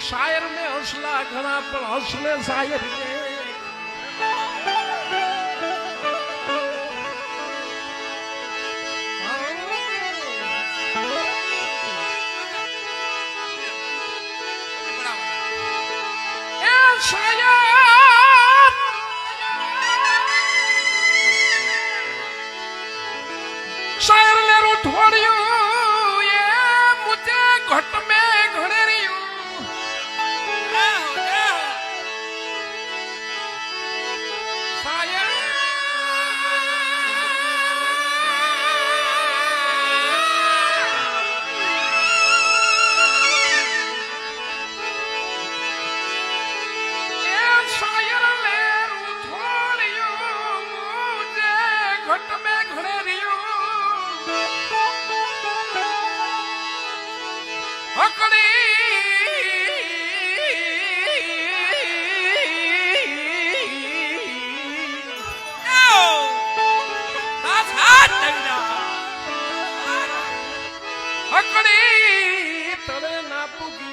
શાયર ને હસલા ઘણા પણ હસલે શાયર શાયર! Apple